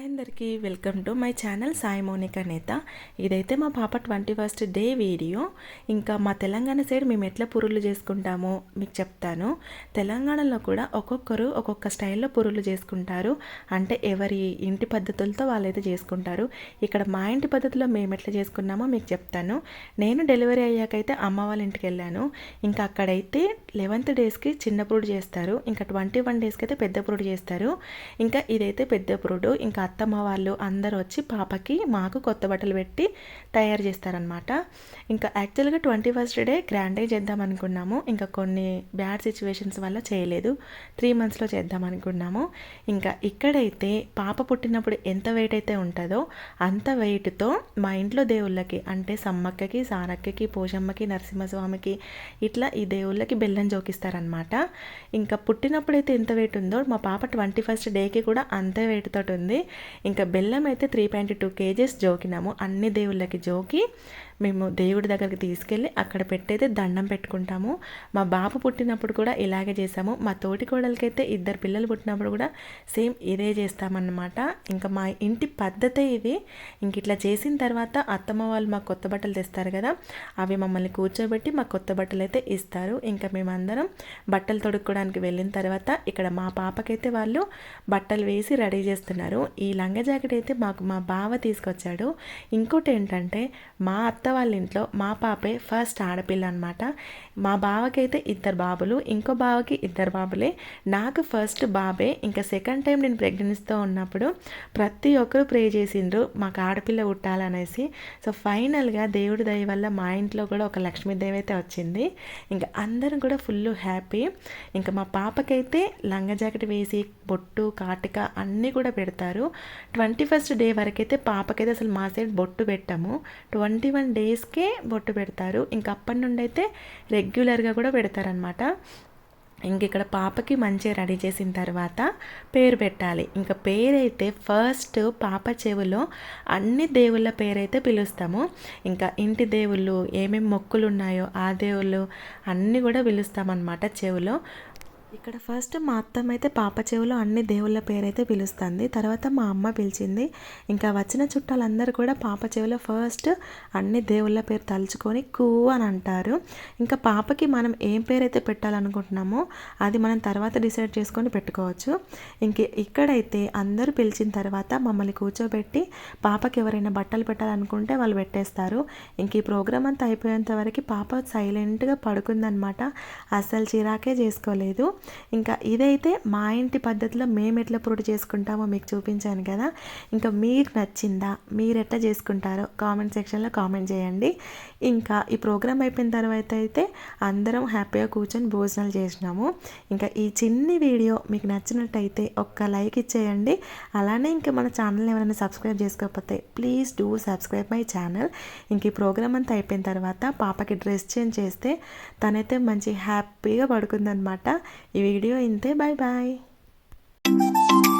Hi అందరికీ welcome to my channel Sai Mounika Netha. ఇదైతే మా పాప ట్వంటీ ఫస్ట్ డే వీడియో. ఇంకా మా తెలంగాణ సైడ్ మేము ఎట్లా పురులు చేసుకుంటామో మీకు చెప్తాను. తెలంగాణలో కూడా ఒక్కొక్కరు ఒక్కొక్క స్టైల్లో పురులు చేసుకుంటారు. అంటే ఎవరి ఇంటి పద్ధతులతో వాళ్ళైతే చేసుకుంటారు. ఇక్కడ మా ఇంటి పద్ధతిలో మేము ఎట్లా చేసుకున్నామో మీకు చెప్తాను. నేను డెలివరీ అయ్యాకైతే అమ్మ వాళ్ళ ఇంటికి వెళ్ళాను. ఇంకా అక్కడైతే లెవెంత్ డేస్కి చిన్న పురుడు చేస్తారు. ఇంకా ట్వంటీ వన్ డేస్కి అయితే పెద్ద పురుడు చేస్తారు. ఇంకా ఇదైతే పెద్ద పురుడు. ఇంకా అత్తమ్మ వాళ్ళు అందరూ వచ్చి పాపకి మాకు కొత్త బట్టలు పెట్టి తయారు చేస్తారనమాట ఇంకా యాక్చువల్గా ట్వంటీ ఫస్ట్ డే గ్రాండే చేద్దాం అనుకున్నాము. ఇంకా కొన్ని బ్యాడ్ సిచ్యువేషన్స్ వల్ల చేయలేదు. త్రీ మంత్స్లో చేద్దాం అనుకున్నాము. ఇంకా ఇక్కడైతే పాప పుట్టినప్పుడు ఎంత వెయిట్ అయితే ఉంటుందో అంత వెయిట్తో మా ఇంట్లో దేవుళ్ళకి అంటే సమ్మక్కకి సారక్కకి పోషమ్మకి నరసింహస్వామికి ఇట్లా ఈ దేవుళ్ళకి బెల్లం జోకిస్తారనమాట ఇంకా పుట్టినప్పుడైతే ఎంత వెయిట్ ఉందో మా పాప ట్వంటీ ఫస్ట్ డేకి కూడా అంతే వెయిట్ తోటి ఉంది. ఇంకా బెల్లం అయితే త్రీ పాయింట్ టూ కేజీస్ జోకినాము. అన్ని దేవుళ్ళకి జోకి మేము దేవుడి దగ్గరికి తీసుకెళ్ళి అక్కడ పెట్టయితే దండం పెట్టుకుంటాము. మా బాబు పుట్టినప్పుడు కూడా ఇలాగే చేసాము మా తోటి కోడలకైతే ఇద్దరు పిల్లలు పుట్టినప్పుడు కూడా సేమ్ ఇదే చేస్తామన్నమాట. ఇంకా మా ఇంటి పద్ధతే ఇది. ఇంక ఇట్లా చేసిన తర్వాత అత్తమ్మ వాళ్ళు మాకు కొత్త బట్టలు తెస్తారు కదా అవి మమ్మల్ని కూర్చోబెట్టి మాకు కొత్త బట్టలు అయితే ఇస్తారు. ఇంకా మేమందరం బట్టలు తొడుక్కోవడానికి వెళ్ళిన తర్వాత ఇక్కడ మా పాపకైతే వాళ్ళు బట్టలు వేసి రెడీ చేస్తున్నారు. ఈ లంగ జాకెట్ అయితే మాకు మా బావ తీసుకొచ్చాడు. ఇంకోటి ఏంటంటే మా అత్త వాళ్ళ ఇంట్లో మా పాపే ఫస్ట్ ఆడపిల్ల అనమాట మా బావకైతే ఇద్దరు బాబులు ఇంకో బావకి ఇద్దరు బాబులే. నాకు ఫస్ట్ బాబే ఇంకా సెకండ్ టైం నేను ప్రెగ్నెన్సీతో ఉన్నప్పుడు ప్రతి ఒక్కరు ప్రే చేసిండ్రు మాకు ఆడపిల్ల పుట్టాలనేసి. సో ఫైనల్గా దేవుడి దయ వల్ల మా ఇంట్లో కూడా ఒక లక్ష్మీదేవి అయితే వచ్చింది. ఇంకా అందరం కూడా ఫుల్ హ్యాపీ. ఇంకా మా పాపకైతే లంగ జాకెట్ వేసి బొట్టు కాటిక అన్నీ కూడా పెడతారు. ట్వంటీ ఫస్ట్ డే వరకైతే పాపకైతే అసలు మా సైడ్ బొట్టు పెట్టాము. ట్వంటీ వన్ డే డేస్కే బొట్టు పెడతారు. ఇంకా అప్పటి నుండి అయితే రెగ్యులర్గా కూడా పెడతారనమాట ఇంక ఇక్కడ పాపకి మంచిగా రెడీ చేసిన తర్వాత పేరు పెట్టాలి. ఇంకా పేరైతే ఫస్ట్ పాప చెవులో అన్ని దేవుళ్ళ పేరైతే పిలుస్తాము. ఇంకా ఇంటి దేవుళ్ళు ఏమేమి మొక్కులు ఉన్నాయో ఆ దేవుళ్ళు అన్నీ కూడా పిలుస్తామన్నమాట చెవులో. ఇక్కడ ఫస్ట్ మా అత్తమ్మ అయితే పాప చెవిలో అన్ని దేవుళ్ళ పేరైతే పిలుస్తుంది. తర్వాత మా అమ్మ పిలిచింది. ఇంకా వచ్చిన చుట్టాలందరూ కూడా పాప చెవిలో ఫస్ట్ అన్ని దేవుళ్ళ పేరు తలుచుకొని కూ అని అంటారు. ఇంకా పాపకి మనం ఏం పేరైతే పెట్టాలనుకుంటున్నామో అది మనం తర్వాత డిసైడ్ చేసుకొని పెట్టుకోవచ్చు. ఇంక ఇక్కడైతే అందరూ పిలిచిన తర్వాత మమ్మల్ని కూర్చోబెట్టి పాపకి ఎవరైనా బట్టలు పెట్టాలనుకుంటే వాళ్ళు పెట్టేస్తారు. ఇంక ఈ ప్రోగ్రామ్ అంతా అయిపోయేంత వరకు పాప సైలెంట్గా పడుకుందనమాట. అస్సలు చిరాకే చేసుకోలేదు. ఇంకా ఇదైతే మా ఇంటి పద్ధతిలో మేము ఎట్లా పురుడు చేసుకుంటామో మీకు చూపించాను కదా. ఇంకా మీకు నచ్చిందా మీరు ఎట్లా చేసుకుంటారో కామెంట్ సెక్షన్లో కామెంట్ చేయండి. ఇంకా ఈ ప్రోగ్రామ్ అయిపోయిన తర్వాత అయితే అందరం హ్యాపీగా కూర్చొని భోజనాలు చేసినాము. ఇంకా ఈ చిన్ని వీడియో మీకు నచ్చినట్టయితే ఒక్క లైక్ ఇచ్చేయండి. అలానే ఇంకా మన ఛానల్ ఎవరైనా సబ్స్క్రైబ్ చేసుకోకపోతే please do subscribe my channel. ఇంక ఈ ప్రోగ్రామ్ అంతా అయిపోయిన తర్వాత పాపకి డ్రెస్ చేంజ్ చేస్తే తనైతే మంచి హ్యాపీగా పడుకుందనమాట. y mi grito bye bye.